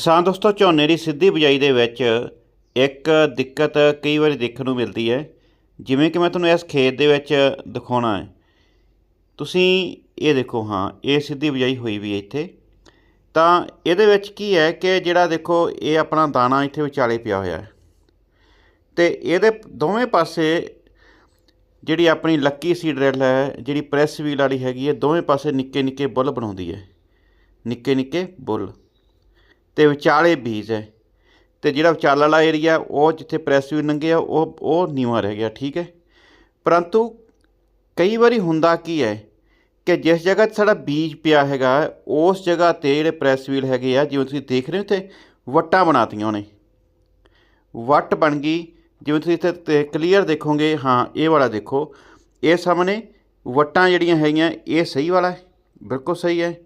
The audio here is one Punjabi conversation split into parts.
ਕਿਸਾਨ ਦੋਸਤੋ, ਝੋਨੇ ਦੀ ਸਿੱਧੀ ਬਿਜਾਈ ਦੇ ਵਿੱਚ ਇੱਕ ਦਿੱਕਤ ਕਈ ਵਾਰੀ ਦੇਖਣ ਨੂੰ ਮਿਲਦੀ ਹੈ। ਜਿਵੇਂ ਕਿ ਮੈਂ ਤੁਹਾਨੂੰ ਇਸ ਖੇਤ ਦੇ ਵਿੱਚ ਦਿਖਾਉਣਾ ਹੈ। ਤੁਸੀਂ ਇਹ ਦੇਖੋ, ਹਾਂ, ਇਹ ਸਿੱਧੀ ਬਿਜਾਈ ਹੋਈ ਵੀ ਇੱਥੇ। ਤਾਂ ਇਹਦੇ ਵਿੱਚ ਕੀ ਹੈ ਕਿ ਜਿਹੜਾ ਦੇਖੋ, ਇਹ ਆਪਣਾ ਦਾਣਾ ਇੱਥੇ ਵਿਚਾਲੇ ਪਿਆ ਹੋਇਆ ਹੈ। ਤੇ ਇਹਦੇ ਦੋਵੇਂ ਪਾਸੇ ਜਿਹੜੀ ਆਪਣੀ ਲੱਕੀ ਸੀਡ ਡਰਿਲ ਹੈ, ਜਿਹੜੀ ਪ੍ਰੈਸ ਵੀਲ ਵਾਲੀ ਹੈਗੀ ਹੈ, ਦੋਵੇਂ ਪਾਸੇ ਨਿੱਕੇ ਨਿੱਕੇ ਬੁੱਲ ਬਣਾਉਂਦੀ ਹੈ। ਨਿੱਕੇ ਨਿੱਕੇ ਬੁੱਲ। ਅਤੇ ਵਿਚਾਲੇ ਬੀਜ ਹੈ। ਅਤੇ ਜਿਹੜਾ ਵਿਚਾਲਾ ਵਾਲਾ ਏਰੀਆ ਉਹ ਜਿੱਥੇ ਪ੍ਰੈਸ ਵੀ ਆ, ਉਹ ਉਹ ਨੀਵਾਂ ਰਹਿ ਗਿਆ, ਠੀਕ ਹੈ। ਪਰੰਤੂ ਕਈ ਵਾਰੀ ਹੁੰਦਾ ਕੀ ਹੈ ਕਿ ਜਿਸ ਜਗ੍ਹਾ 'ਤੇ ਸਾਡਾ ਬੀਜ ਪਿਆ ਹੈਗਾ, ਉਸ ਜਗ੍ਹਾ ਤੇ ਜਿਹੜੇ ਪ੍ਰੈਸ ਵੀਲ ਹੈਗੇ ਆ, ਜਿਵੇਂ ਤੁਸੀਂ ਦੇਖ ਰਹੇ ਹੋ ਤੇ ਵੱਟਾਂ ਬਣਾਤੀਆਂ ਉਹਨੇ। ਵੱਟ ਬਣ ਗਈ, ਜਿਵੇਂ ਤੁਸੀਂ ਇੱਥੇ ਕਲੀਅਰ ਦੇਖੋਗੇ, ਹਾਂ, ਇਹ ਵਾਲਾ ਦੇਖੋ। ਇਹ ਸਾਹਮਣੇ ਵੱਟਾਂ ਜਿਹੜੀਆਂ ਹੈਗੀਆਂ, ਇਹ ਸਹੀ ਵਾਲਾ ਬਿਲਕੁਲ ਸਹੀ ਹੈ।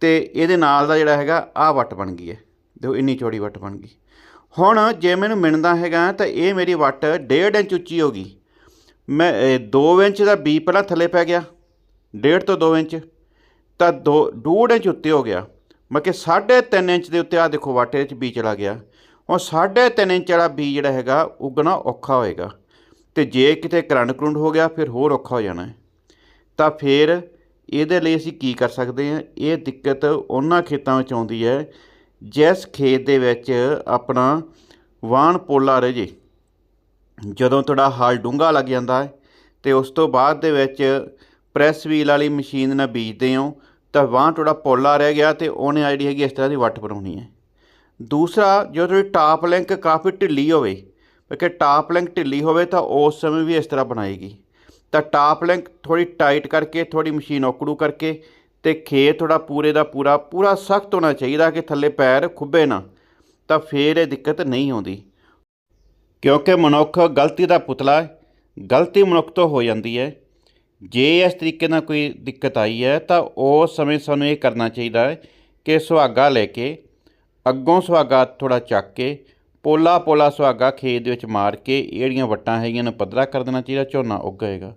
ਤੇ ਇਹਦੇ ਨਾਲ ਦਾ ਜਿਹੜਾ ਹੈਗਾ, ਆਹ ਵੱਟ ਬਣ ਗਈ ਹੈ। ਦੇਖੋ, ਇੰਨੀ ਚੌੜੀ ਵੱਟ ਬਣ ਗਈ। ਹੁਣ ਜੇ ਮੈਨੂੰ ਮਿਲਦਾ ਹੈਗਾ, ਤਾਂ ਇਹ ਮੇਰੀ ਵੱਟ 1.5 ਇੰਚ ਉੱਚੀ ਹੋ ਗਈ। ਮੈਂ 2 ਇੰਚ ਦਾ ਬੀ ਪਹਿਲਾਂ ਥੱਲੇ ਪੈ ਗਿਆ 1.5 ਤੋਂ 2 ਇੰਚ, ਤਾਂ 2 2 ਇੰਚ ਉੱਤੇ ਹੋ ਗਿਆ। ਮੈਂ ਕਿ 3.5 ਇੰਚ ਦੇ ਉੱਤੇ ਆ ਦੇਖੋ ਵਾਟੇ ਵਿੱਚ ਬੀ ਚਲਾ ਗਿਆ। ਹੁਣ 3.5 ਇੰਚ ਵਾਲਾ ਬੀ ਜਿਹੜਾ ਹੈਗਾ, ਉਗਣਾ ਔਖਾ ਹੋਏਗਾ। ਤੇ ਜੇ ਕਿਤੇ ਕਰੰਟ ਕਰੰਟ ਹੋ ਗਿਆ, ਫਿਰ ਹੋਰ ਔਖਾ ਹੋ ਜਾਣਾ ਤਾਂ ਫਿਰ ਇਹਦੇ ਲਈ ਅਸੀਂ ਕੀ ਕਰ ਸਕਦੇ ਹਾਂ? ਇਹ ਦਿੱਕਤ ਉਹਨਾਂ ਖੇਤਾਂ ਵਿੱਚ ਆਉਂਦੀ ਹੈ, ਜਿਸ ਖੇਤ ਦੇ ਵਿੱਚ ਆਪਣਾ ਵਾਣ ਪੋਲਾ ਰਹਿ ਜੇ। ਜਦੋਂ ਤੁਹਾਡਾ ਹਲ ਡੂੰਘਾ ਲੱਗ ਜਾਂਦਾ ਹੈ ਤੇ ਉਸ ਤੋਂ ਬਾਅਦ ਦੇ ਵਿੱਚ ਪ੍ਰੈਸ ਵੀਲ ਵਾਲੀ ਮਸ਼ੀਨ ਨਾਲ ਬੀਜਦੇ ਹੋ, ਤਾਂ ਵਾਹ ਤੁਹਾਡਾ ਪੋਲਾ ਰਹਿ ਗਿਆ ਤੇ ਉਹਨੇ ਜਿਹੜੀ ਹੈਗੀ ਇਸ ਤਰ੍ਹਾਂ ਦੀ ਵੱਟ ਬਣਾਉਣੀ ਹੈ। ਦੂਸਰਾ, ਜਦੋਂ ਤੁਹਾਡੀ ਟਾਪ ਲਿੰਕ ਕਾਫੀ ਢਿੱਲੀ ਹੋਵੇ ਕਿ ਟਾਪ ਲਿੰਕ ਢਿੱਲੀ ਹੋਵੇ ਤਾਂ ਉਸ ਸਮੇਂ ਵੀ ਇਸ ਤਰ੍ਹਾਂ ਬਣਾਏਗੀ। ਤਾਂ ਟਾਪ ਲਿੰਕ ਥੋੜੀ ਟਾਈਟ ਕਰਕੇ ਥੋੜੀ ਮਸ਼ੀਨ ਔਕੜੂ ਕਰਕੇ ਤੇ ਖੇਤ ਥੋੜਾ ਪੂਰੇ ਦਾ ਪੂਰਾ ਪੂਰਾ ਸਖਤ ਹੋਣਾ ਚਾਹੀਦਾ ਕਿ ਥੱਲੇ ਪੈਰ ਖੁੱਬੇ ਨਾ, ਤਾਂ ਫੇਰ ਇਹ ਦਿੱਕਤ ਨਹੀਂ ਆਉਂਦੀ। ਕਿਉਂਕਿ ਮਨੁੱਖ ਗਲਤੀ ਦਾ ਪੁਤਲਾ ਹੈ, ਗਲਤੀ ਮਨੁੱਖ ਤੋਂ ਹੋ ਜਾਂਦੀ ਹੈ। ਜੇ ਇਸ ਤਰੀਕੇ ਨਾਲ ਕੋਈ ਦਿੱਕਤ ਆਈ ਹੈ, ਤਾਂ ਉਸ ਸਮੇਂ ਸਾਨੂੰ ਇਹ ਕਰਨਾ ਚਾਹੀਦਾ ਹੈ ਕਿ ਸੁਹਾਗਾ ਲੈ ਕੇ, ਅੱਗੋਂ ਸੁਹਾਗਾ ਥੋੜਾ ਚੱਕ ਕੇ ਪੋਲਾ ਪੋਲਾ ਸੁਹਾਗਾ ਖੇਤ ਦੇ ਵਿੱਚ ਮਾਰ ਕੇ ਇਹ ਵੱਟਾਂ ਹੈਗੀਆਂ ਨੂੰ, ਪੱਧਰਾ ਕਰ ਦੇਣਾ ਚਾਹੀਦਾ, ਝੋਨਾ ਉੱਗੇਗਾ।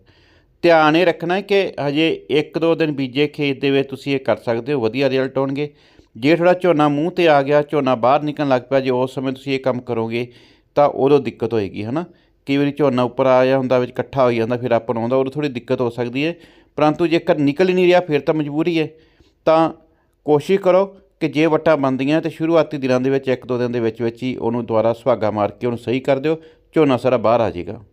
ਧਿਆਨ ਇਹ ਰੱਖਣਾ ਹੈ ਕਿ ਹਜੇ 1-2 ਦਿਨ ਬੀਜੇ ਖੇਤ ਦੇ ਵਿੱਚ ਤੁਸੀਂ ਇਹ ਕਰ ਸਕਦੇ ਹੋ, ਵਧੀਆ ਰਿਜ਼ਲਟ ਆਉਣਗੇ। ਜੇ ਥੋੜਾ ਝੋਨਾ ਮੂੰਹ ਤੇ ਆ ਗਿਆ, ਝੋਨਾ ਬਾਹਰ ਨਿਕਲਣ ਲੱਗ ਪਿਆ, ਜੇ ਉਸ ਸਮੇਂ ਤੁਸੀਂ ਇਹ ਕੰਮ ਕਰੋਗੇ, ਤਾਂ ਉਦੋਂ ਦਿੱਕਤ ਹੋਏਗੀ, ਹਨਾ? ਕਈ ਵਾਰੀ ਝੋਨਾ ਉੱਪਰ ਆ ਆਇਆ ਹੁੰਦਾ, ਵਿੱਚ ਇਕੱਠਾ ਹੋ ਜਾਂਦਾ, ਫਿਰ ਆਪਾਂ ਨੂੰ ਆਉਂਦਾ, ਉਦੋਂ ਥੋੜੀ ਦਿੱਕਤ ਹੋ ਸਕਦੀ ਹੈ। ਪਰੰਤੂ ਜੇਕਰ ਨਿਕਲ ਹੀ ਨਹੀਂ ਰਿਹਾ, ਫਿਰ ਤਾਂ ਮਜਬੂਰੀ ਹੈ। ਤਾਂ ਕੋਸ਼ਿਸ਼ ਕਰੋ ਕਿ ਜੇ ਵੱਟਾਂ ਬਣਦੀਆਂ ਤੇ ਸ਼ੁਰੂਆਤੀ ਦਿਨਾਂ ਦੇ ਵਿੱਚ ਇੱਕ ਦੋ ਦਿਨ ਦੇ ਵਿੱਚ ਵਿੱਚ ਹੀ ਉਹਨੂੰ ਦੁਬਾਰਾ ਸੁਹਾਗਾ ਮਾਰ ਕੇ ਉਹਨੂੰ ਸਹੀ ਕਰ ਦਿਓ। ਝੋਨਾ ਸਾਰਾ ਬਾਹਰ ਆ ਜਾਏਗਾ।